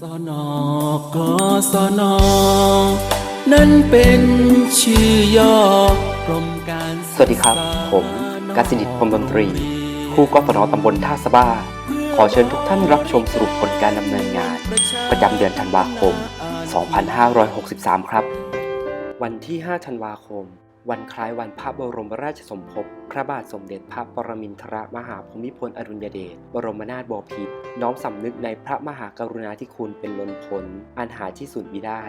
สนกสนนั้นเป็นชื่อย่อกรมการสวัสดีครับ ผมกาสินิตพรหมดนตรีครูกฟนตำบลท่าสะบ้า ขอเชิญทุกท่านรับชมสรุปผลการดำเนินงาน ประจำเดือนธันวาคม 2563 ครับ วันที่ 5 ธันวาคม วันคล้ายวันพระบรมราชสมภพ พระบาทสมเด็จพระปรมินทรมหาภูมิพลอดุลยเดช บรมนาถบพิตร น้อมสำนึกในพระมหากรุณาธิคุณเป็นล้นพ้น อันหาที่สุดมิได้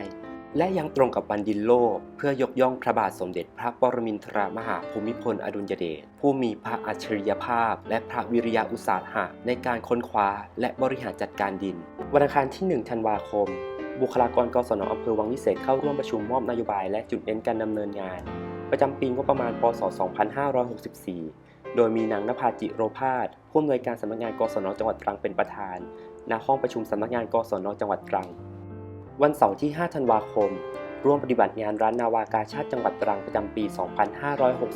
และยังตรงกับวันดินโลก เพื่อยกย่องพระบาทสมเด็จพระปรมินทรมหาภูมิพลอดุลยเดช ผู้มีพระอัจฉริยภาพ และพระวิริยะอุตสาหะในการค้นคว้า และบริหารจัดการดิน วันอังคารที่ 1 ธันวาคมบุคลากรกศนอำเภอวังวิเศษเข้าร่วมประชุมมอบนโยบายและจุดเน้นการดำเนินงาน ประจำปีงบประมาณ พศ 2564 โดยมีนางนภาจิโรพาสผู้อำนวยการสำนักงานกศนจังหวัดตรังเป็นประธาน ณ ห้องประชุมสำนักงานกศนจังหวัดตรัง วันเสาร์ที่ 5 ธันวาคม ร่วมปฏิบัติงานร้านนาวากาชาติจังหวัดตรังประจำปี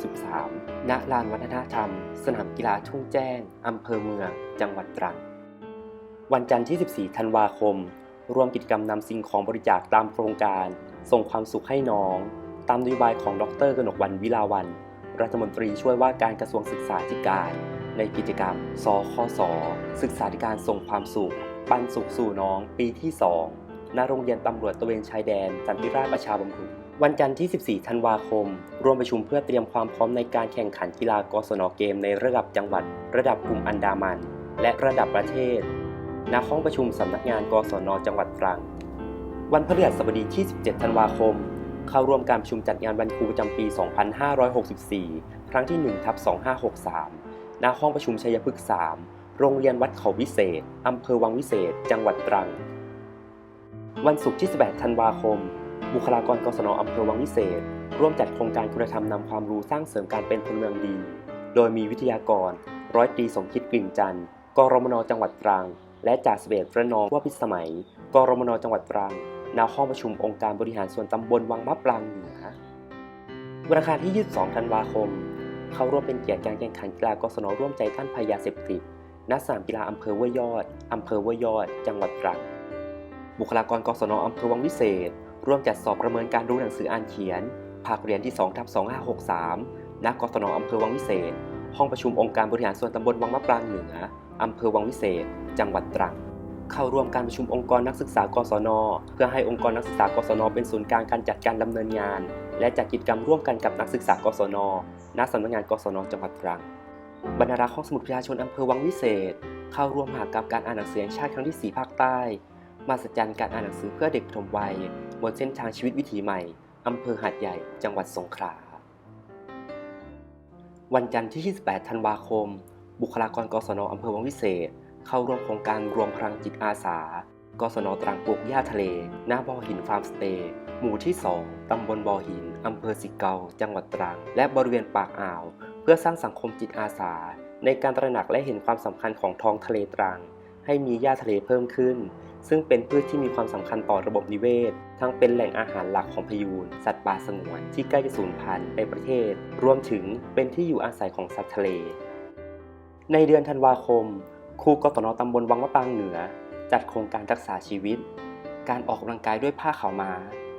2563 ณ ลานวัฒนธรรม สนามกีฬาทุ่งแจ้งอำเภอเมือง จังหวัดตรัง วันจันทร์ที่ 14 ธันวาคม ร่วมกิจกรรมนำสิ่งของบริจาคตามโครงการ ส่งความสุขให้น้อง ตามนโยบายของดรกนกวันวิลาวัน รัฐมนตรีช่วยว่าการกระทรวงศึกษาธิการ ในกิจกรรม สคส ศึกษาธิการส่งความสุข ปันสุขสู่น้อง ปีที่ 2ณโรงเรียนตำรวจตระเวนชายแดนสันติราชประชาบำรุงวันจันทร์ที่ 14 ธันวาคม ร่วมประชุมเพื่อเตรียมความพร้อมในการแข่งขันกีฬากศนเกมในระดับจังหวัด ระดับกลุ่มอันดามัน และระดับประเทศ ณ ห้องประชุมสำนักงานกศนจังหวัดตรัง วันพฤหัสบดีที่ 17 ธันวาคม เข้าร่วมการประชุมจัดงานวันครูประจำปี 2564 ครั้งที่1ทับ2563 ณ ห้องประชุมชัยพฤกษ์ 3 โรงเรียนวัดเขาวิเศษ อำเภอวังวิเศษ จังหวัดตรัง วันศุกร์ที่ 18 ธันวาคม บุคลากรกศนอำเภอวังวิเศษ ร่วมจัดโครงการคุณธรรมนำความรู้สร้างเสริมการเป็นพลเมืองดี โดยมีวิทยากร ร้อยตรีสมคิดกลิ่นจันทร์กรมนจังหวัดตรัง และจ่าสิบเอกระนองว่าพิสมัย กรมนจังหวัดตรัง ณห้องประชุมองค์การบริหารส่วนตำบลวังมะปรางเหนือวันอังคารที่ 22 ธันวาคม เข้าร่วมเป็นเกียรติการแข่งขันกีฬากศนร่วมใจต้านภัยยาเสพติดณสนามกีฬาอำเภอห้วยยอดอำเภอห้วยยอด จังหวัดตรังบุคลากรกศนอำเภอวังวิเศษ ร่วมจัดสอบประเมินการรู้หนังสืออ่านเขียน ภาคเรียนที่ 2 ทับ 2563 ณ กศนอำเภอวังวิเศษ ห้องประชุมองค์การบริหารส่วนตำบลวังมะปรางเหนืออำเภอวังวิเศษ จังหวัดตรัง เข้าร่วมการประชุมองค์กรนักศึกษากศน เพื่อให้องค์กรนักศึกษากศน เป็นศูนย์กลางการจัดการดำเนินงาน และจัดกิจกรรมร่วมกันกับนักศึกษากศน ณสำนักงานกศน จังหวัดตรัง บรรณารักษ์ห้องสมุดประชาชนอำเภอวังวิเศษ เข้าร่วมมหากรรมการอ่านหนังสือแห่งชาติครั้งที่ 4 ภาคใต้มาสัจจันการอ่านหนังสือเพื่อเด็กปฐมวัยบนเส้นทางชีวิตวิถีใหม่อำเภอหาดใหญ่ จังหวัดสงขลา วันจันทร์ที่ 28 ธันวาคม บุคลากรกศนอำเภอวังวิเศษ เข้าร่วมโครงการรวมพลังจิตอาสากศนตรังปลูกหญ้าทะเล หน้าบ่อหินฟาร์มสเตย์หมู่ที่ 2 ตำบลบ่อหิน อำเภอสิเกา จังหวัดตรัง และบริเวณปากอ่าว เพื่อสร้างสังคมจิตอาสา ในการตระหนักและเห็นความสำคัญของท้องทะเลตรัง ให้มีหญ้าทะเลเพิ่มขึ้น ซึ่งเป็นพืชที่มีความสำคัญต่อระบบนิเวศ ทั้งเป็นแหล่งอาหารหลักของพยูน สัตว์ป่าสงวนที่ใกล้จะสูญพันธุ์ในประเทศ รวมถึงเป็นที่อยู่อาศัยของสัตว์ทะเล ในเดือนธันวาคม ครูกศนตำบลวังมะปางเหนือ จัดโครงการรักษาชีวิต การออกกำลังกายด้วยผ้าขาวม้า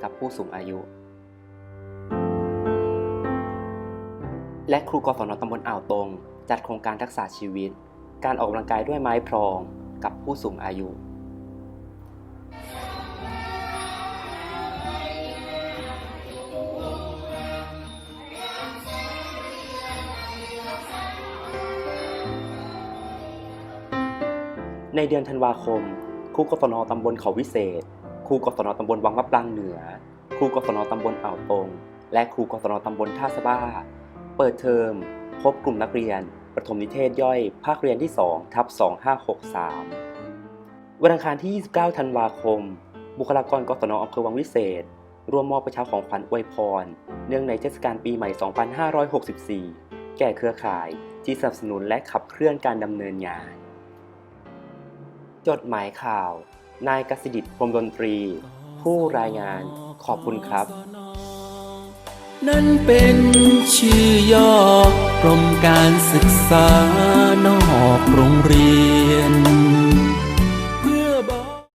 กับผู้สูงอายุ และครูกศนตำบลอ่าวตรง จัดโครงการรักษาชีวิต การออกกำลังกายด้วยไม้พรองกับผู้สูงอายุ ในเดือนธันวาคมครูกศนตำบลเขาวิเศษครูกศนตำบลวังมะปรางเหนือครูกศนตำบลอ่าวตง และครูกศนตำบลท่าสะบ้า เปิดเทอม พบกลุ่มนักเรียน ประถมนิเทศย่อย ภาคเรียนที่2ทับ2563 วันอังคารที่ 29 ธันวาคม บุคลากรกศนอำเภอวังวิเศษ ร่วมมอบประชาของขวัญอวยพร เนื่องในเทศกาลปีใหม่ 2564 แก่เครือข่ายที่สนับสนุนและขับเคลื่อนการดำเนินงาน จดหมายข่าว นายกสิดิตพรมดนตรี ผู้รายงานขอบคุณครับ นั้นเป็นชื่อย่อกรมการศึกษานอกโรงเรียน